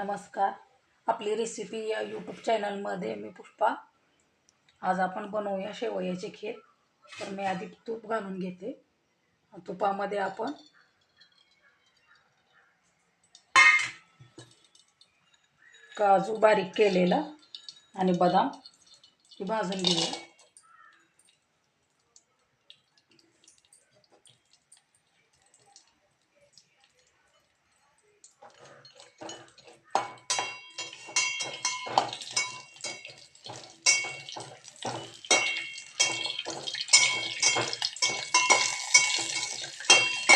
नमस्कार. आपली रेसिपी या यूट्यूब चॅनलमध्ये मी पुष्पा. आज आपण बनवूया शेवयाचे खीर. तर मी आधी तूप घालून घेते. तुपामध्ये आपण काजू बारीक केलेला आणि बदाम हे भाजून घेऊया.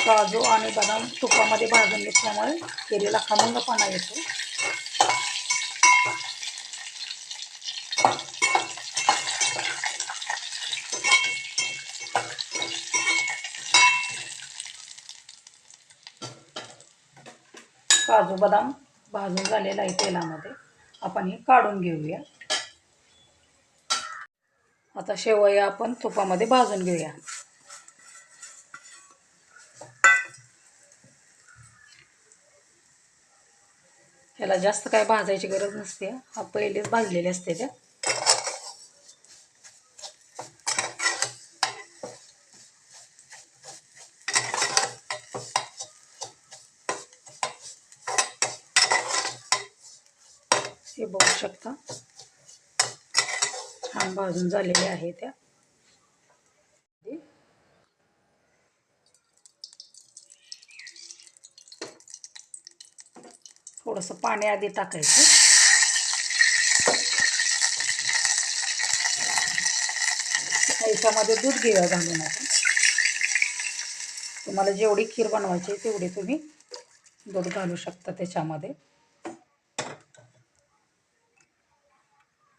काजू आणि बदाम तुपामध्ये भाजून घेतल्यामुळे केलेला खमंगपणा येतो. काजू बदाम भाजून झालेला आहे तेलामध्ये. आपण हे काढून घेऊया. आता शेवया आपण तुपामध्ये भाजून घेऊया. ह्याला जास्त काय भाजायची गरज नसते. हा पहिलेच भाजलेले असते त्या हे बघू शकता. छान भाजून झालेले आहे त्या. थोडंसं पाणी आधी टाकायचं. याच्यामध्ये दूध घेऊया घालून आपण. तुम्हाला जेवढी खीर बनवायची आहे तेवढी तुम्ही दूध घालू शकता त्याच्यामध्ये.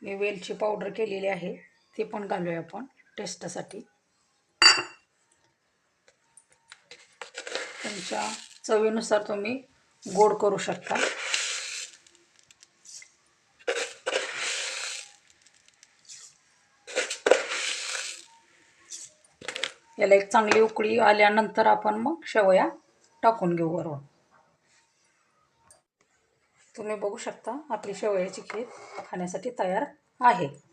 मी वेलची पावडर केलेली आहे ती पण घालूया आपण टेस्टसाठी. तुमच्या चवीनुसार तुम्ही गोड करू शकता. याला एक चांगली उकळी आल्यानंतर आपण मग शेवया टाकून घेऊ वरून. तुम्ही बघू शकता आपली शेवयाची खीर खाण्यासाठी तयार आहे.